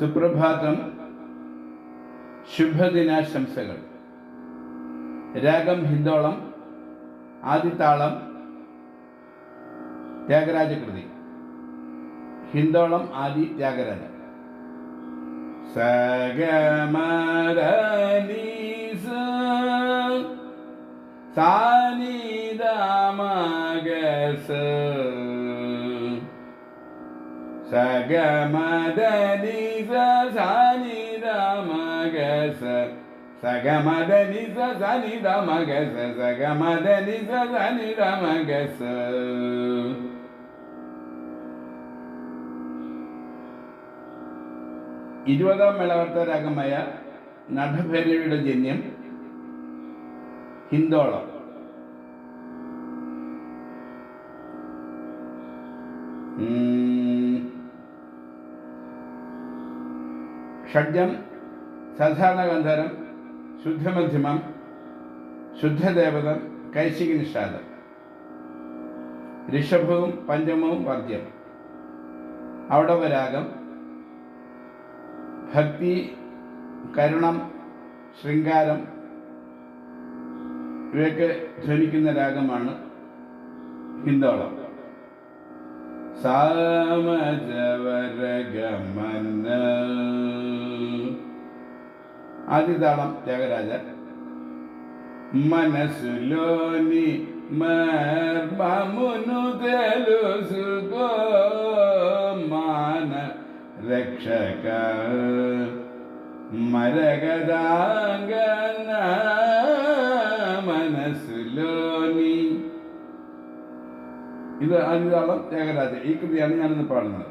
സുപ്രഭാതം ശുഭദിനാശംസകൾ. രാഗം ഹിന്ദോളം ആദിത്താളം ത്യാഗരാജകൃതി. ഹിന്ദോളം ആദി ത്യാഗരാജ. സഗമരനീസ സാനിദമഗസ സഗമദനിസ സാനിദമഗസ സഗമദനിസ സഗമദനി സനി സനിദമഗസ ഇരുപതാം മേളവർത്ത രാഗമായ ജന്യം ഹിന്ദോളം ഉം. ഷഡ്ജം സാധാരണ ഗന്ധരം ശുദ്ധമധ്യമം ശുദ്ധദേവതം കൈശിക നിഷാദം ഋഷഭവും പഞ്ചമവും വർജ്യം. ഔടവരാഗം ഭക്തി കരുണം ശൃംഗാരം ഇവയൊക്കെ ധ്വനിക്കുന്ന രാഗമാണ് ഹിന്ദോളം. സാമജവരഗമന ആദിതാളം ത്യാഗരാജ మనసులోని మర్మమును తెలుసుకో మాన రక్షక మరగదాంగన മനസ്സിലോനി ഇത് ആദിതാളം ത്യാഗരാജ ഈ കൃതിയാണ് ഞാനിന്ന് പാടുന്നത്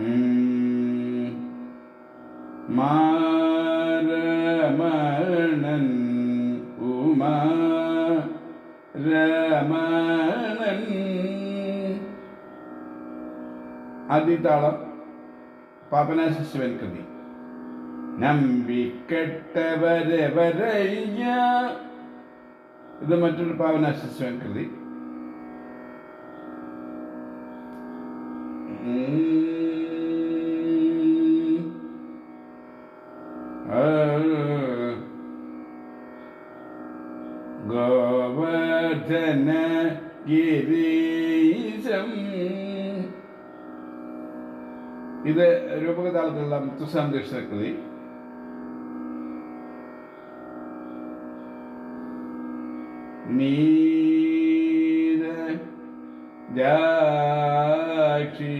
ഉം. മാരമണൻ ഉമാ രമണൻ. ആദ്യത്താളം പാപനാശ ശിവൻ കൃതി. നമ്പിക്കെട്ടവരെ വരയ്യ ഇത് മറ്റൊരു പാവനാശ ശിവൻ കൃതി. ഗിരീശം. ഇത് രൂപകതാളത്തിലുള്ള മുത്തുസാന്തീക്ഷണ കൃതി. നീര ജാക്ഷി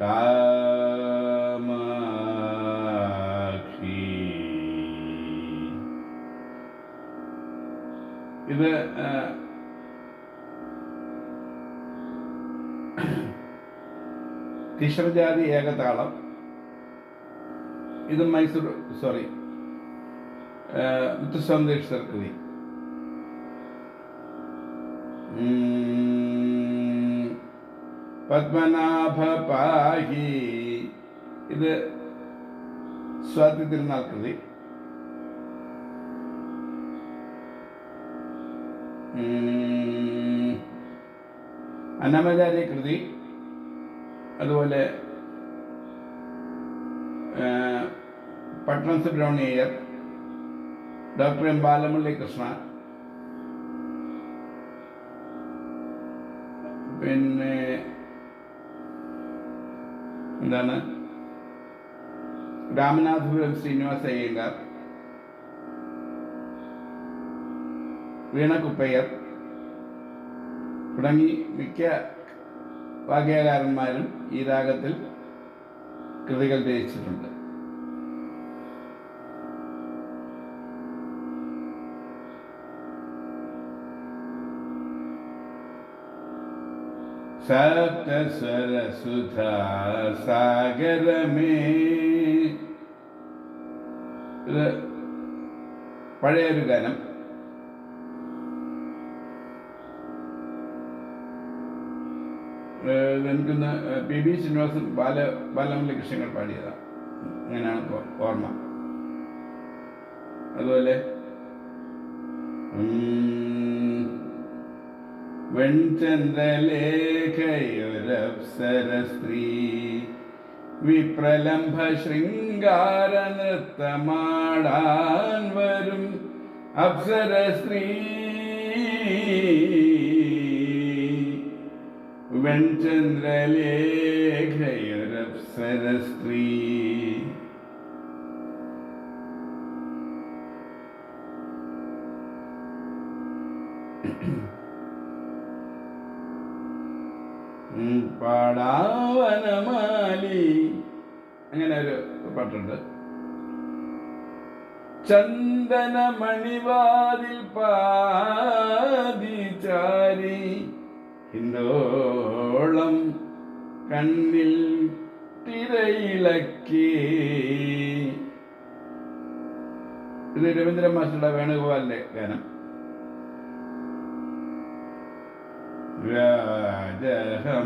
കാമാക്ഷി. ഇത് ആ, തിശ്രജാതി ഏകതാളം ഇത് മൈസൂർ സോറി മുത്തുസന്ദേശർ കൃതി ഉം, പത്മനാഭ പാഹി ഇത് സ്വാതി തിരുനാൾ കൃതി ഉം, അന്നമചാര്യ കൃതി അതുപോലെ പട്ടണം സുബ്രഹ്മണ്യയ്യർ ഡോക്ടർ എം ബാലമുരളി കൃഷ്ണ. പിന്നെ എന്താണ്? രാമനാഥപുരം ശ്രീനിവാസ അയ്യങ്കാർ. വീണ കുപ്പയ്യർ തുടങ്ങി മിക്ക വാഗ്യകാരന്മാരും ഈ രാഗത്തിൽ കൃതികൾ രചിച്ചിട്ടുണ്ട്. സാഗരമേ. ഇത് പഴയൊരു ഗാനം. എനിക്കൊന്ന് പി ബി ശ്രീനിവാസൻ ബാല ബാലമല്ല കൃഷ്ണങ്ങൾ പാടിയതാണ് അങ്ങനെയാണ് ഓർമ്മ. അതുപോലെ വെൺചന്ദ്രലേഖയൊരപ്സരസ്ത്രീ വെൺചന്ദ്രലേഖയൊരപ്സര സ്ത്രീ വിപ്രലംഭ ശൃംഗാര നൃത്തമാടാൻ വരും അപ്സര സ്ത്രീ വെൺചന്ദ്രലേഖയൊരപ്സര സ്ത്രീ ഉം, പാടാവനമാലി. അങ്ങനെ ഒരു പാട്ടുണ്ട്. ചന്ദനമണിവാതിൽ പാതിചാരി. ഹിന്ദോളം കണ്ണിൽ തിരയിളക്കി. ഇത് രവീന്ദ്രൻ മാസ്റ്ററുടെ വേണുഗോപാലിന്റെ ഗാനം. രാജഹംസമേ.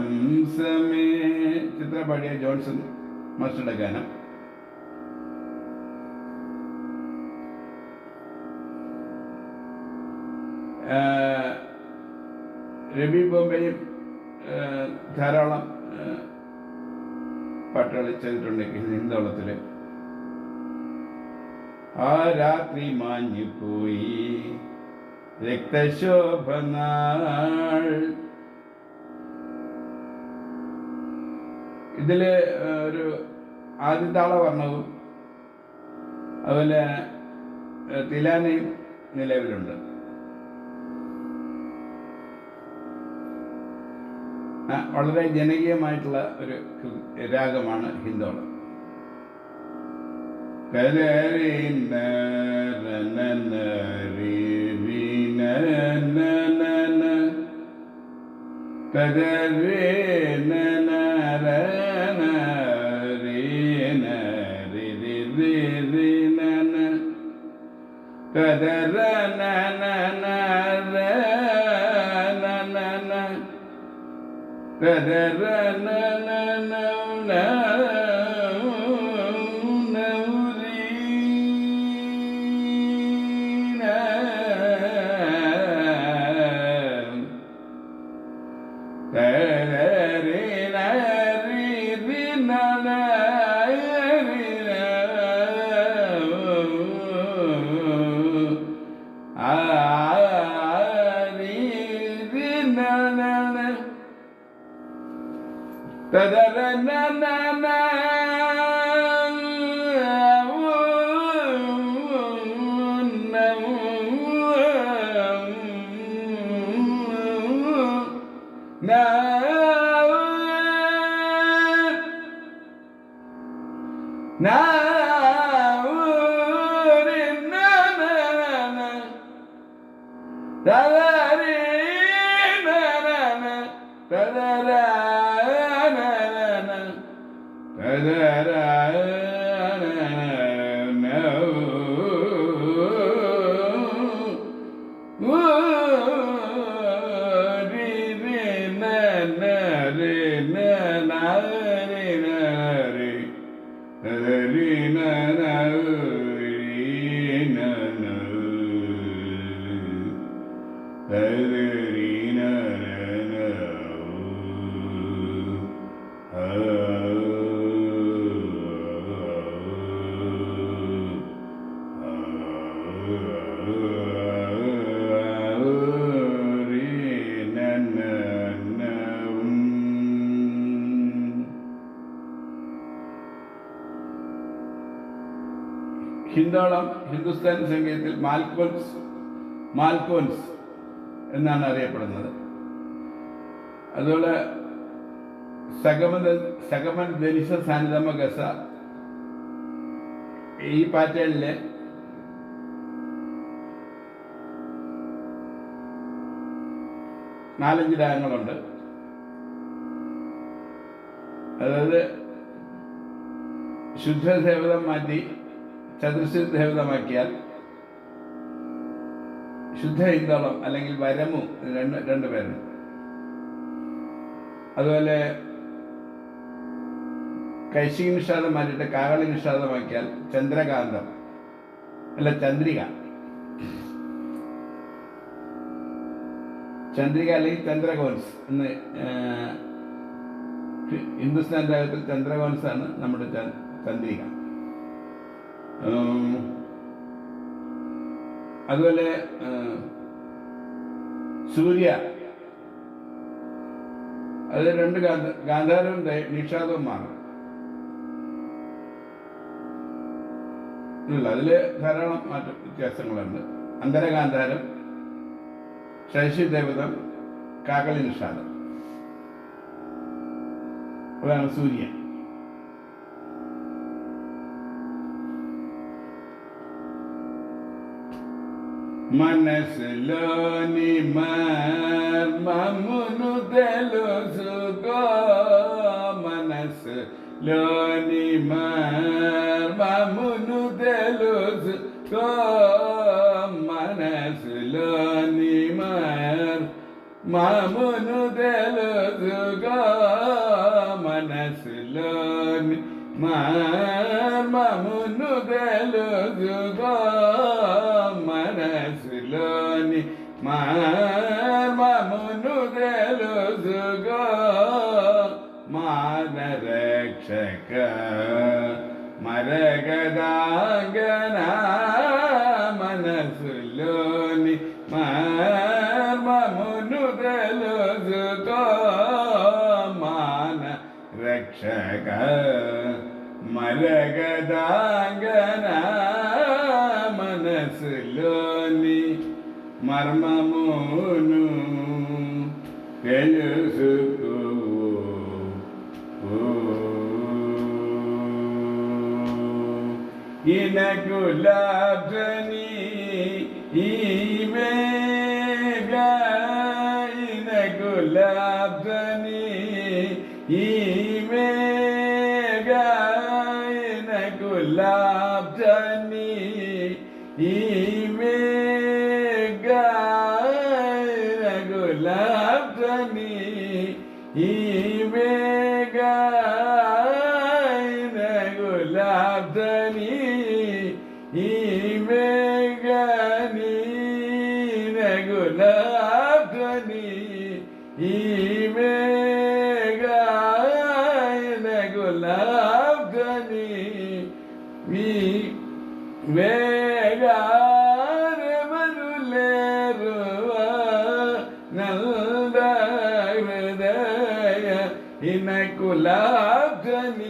ചിത്രപാടിയ ജോൺസൺ മാസ്റ്ററുടെ ഗാനം. ആ, രവി ബോംബെയും ധാരാളം പട്ടാളി ചെയ്തിട്ടുണ്ട് ഹിന്ദോളത്തിൽ ആ രാത്രി മാഞ്ഞുപോയി രക്തശോഭനാൾ. ഇതിൽ ഒരു ആദ്യത്താള വർണവും അതുപോലെ തിലാനയും നിലവിലുണ്ട്. വളരെ ജനകീയമായിട്ടുള്ള ഒരു രാഗമാണ് Hindolam. na na na na da da da Hindolam Hindustan സംഗീതത്തിൽ മാൽക്കോൻസ് മാൽക്കോൻസ് എന്നാണ് അറിയപ്പെടുന്നത്. അതുപോലെ സഗമൻ സഗമൻ ധനിസ സാനിതമ ഗസ ഈ പാറ്റേണിലെ നാലഞ്ച് രാഗങ്ങളുണ്ട്. അതായത് ശുദ്ധദേവതം മാറ്റി ചതുർശുദ്ധദേവതമാക്കിയാൽ ശുദ്ധ ഇന്ധളം അല്ലെങ്കിൽ വരമു രണ്ട് രണ്ട് പേരുണ്ട്. അതുപോലെ കൈശിക നിഷാദം മാറ്റിയിട്ട് കാകളി നിഷാദമാക്കിയാൽ ചന്ദ്രകാന്തം അല്ല ചന്ദ്രിക. ചന്ദ്രിക അല്ലെങ്കിൽ ചന്ദ്രകോൺസ് എന്ന് ഹിന്ദുസ്ഥാൻ രാഗത്തിൽ ചന്ദ്രകോൻസ് ആണ് നമ്മുടെ ചന്ദ്രിക. അതുപോലെ സൂര്യ. അത് രണ്ട് ഗാന്ധ ഗാന്ധാരവും ദേ- നിഷാദവും മാറും അതിൽ ധാരാളം മാറ്റ വ്യത്യാസങ്ങളുണ്ട്. അന്തരഗാന്ധാരം ശശി ദേവതം കാകളി നിഷാദം. അതാണ് സൂര്യൻ మనసులోని మర్మమును తెలుసుకో. మనసులోని మర్మమును తెలుసుకో. మనసులోని మర్మమును తెలుసుకో. మనసులోని మర్మమును తెలుసుకో మాన రక్షక మరగదాంగన మనసులోని మర్మమును తెలుసుకో ఇనకు Love me. గారెమను లేరు నంద హృదయ ఇన కులాబ్జని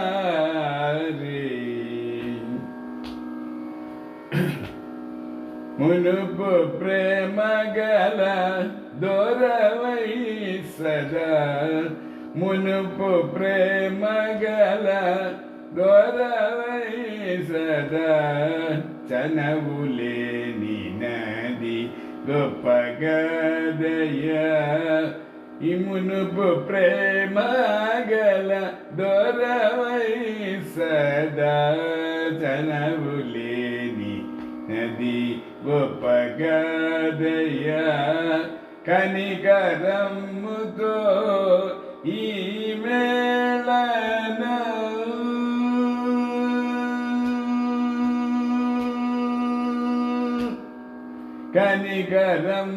మరగదాగనారి మునుపు ప్రేమ గల దొరవై సదా మునుపు ప్రేమ గల దొరవై సదా చనవులేని నది గొప్ప ఇమునుపు ప్రేమ గల దొరవై సదా చనవులేని నది గొప్పగదయ కనికరమ్ముతో ఈ మేళన కనికరం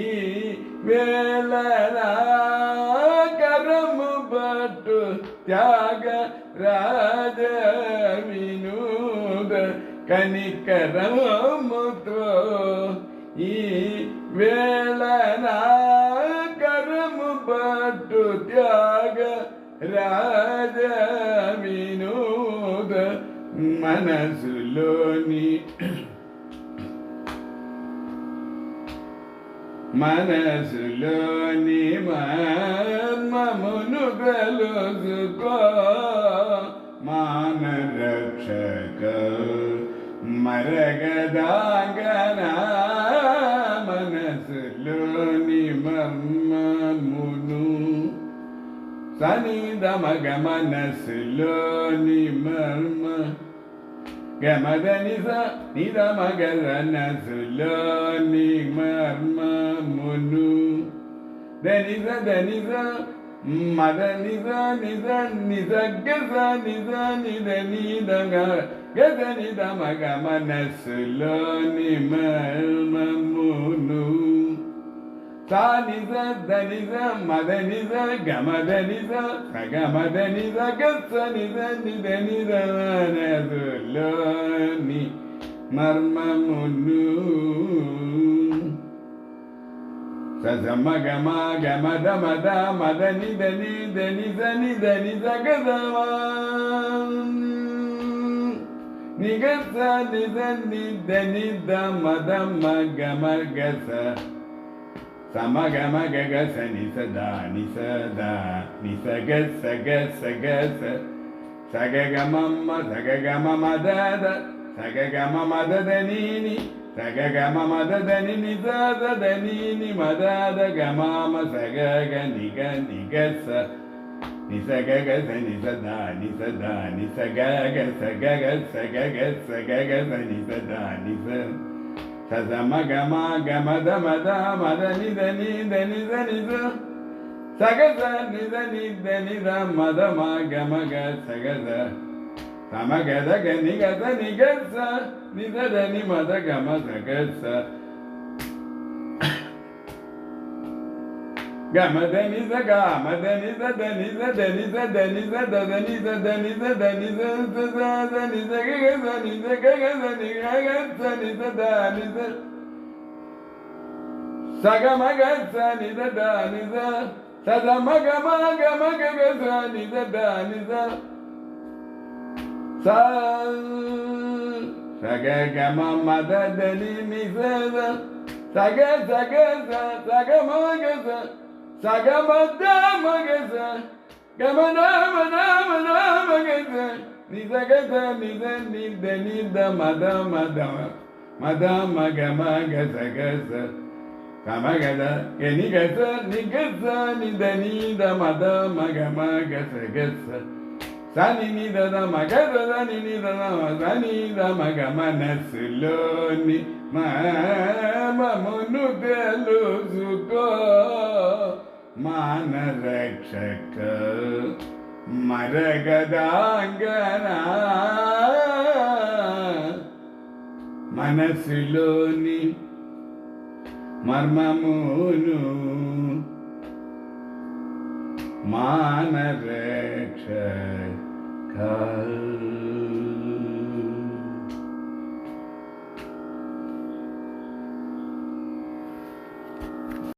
ఈ వేళన కరము పట్టు త్యాగ రాజ వినూద కనికరముతో. ఈ వేళన కరము పట్టు త్యాగ రాజ మనసులో మనసులోని మనసులోని మర్మమును తెలుసుకో మానరక్షక మరగదాగన? మనసులోని మర్మమును సనిదమగ మనసులోని మర్మ. గమద నిజ నిదమగద మర్మ. మర్మమును దనిజ దనిజ మద నిజ నిజ నిజ గజ నిజ నిద నిదగ గజ నిద మగ మనసులోని మర్మమును సానిజ దనిజ మద నిజ గమద నిజ సగమద నిజ గచ్చ నిజ నిద నిద మనసులోని మర్మమును సమ గమ గమ దమ దమ దని దని దని దని దని జగదవా నిగస నిదని దని దమ దమ గమ గస సమ గమ గగ స నిస దా నిస దా నిస గ స గ స గ స సగ గమ సగ గమ మద సగ గమ మద దని ಸಗ ಗಮ ಮದ ದನಿ ನಿಜದ ದನಿ ನಿ ಮದದ ಗಮ ಮ ಸಗ ಗ ನಿಗ ನಿಗ ಸ ನಿಸ ಗ ಗ ಸ ನಿ ಸದ ನಿ ಸದ ನಿ ಸ ಗ ಗ ಸ ಗ ಗ ಸ ಗ ಗ ಸ ಗ ಗ ಸ ನಿ ಸದ ನಿ ಸ ಸ ಸ ಮ ಗ ಮ ಗ ಮದ ಮದ ಮದ ನಿ ದ ನಿ ದ ನಿ ದ ನಿ ಸ ಸಗ ಸ ನಿ ದ ನಿ ದ ನಿ ದ ಮದ ಮ ಗ ಮ ಗ ಸಗ ಸ Rama Gada Gani Gada Nigatsa Nida Dani Mada Gama Zagatsa Gama Dani Zaga Gama Dani Za Dani Za Dani Za Dani Za Dani Za Dani Za Dani Za Dani Za Dani Za Gaga Dani Za Gaga Dani Gaga Dani Za Dani Za Saga Maga Dani Za Dani Za Sada Maga Maga Maga Dani Za Dani Za சக கம மத தனி மிசத சக சக சக மகச சக மத மகச கம நாம நாம நாமகச நிசகச நித நித நித மத மத மத மக மக சகச கமகத கனிகச நிகச நித நீத மத மக மக சகச సని నిదన మగరద నిదన సని మగ మనసులోని మమమును తెలుసుకో. మానరక్షక మరగదాంగన మనసులోని మర్మమును మానరక్షక Calma.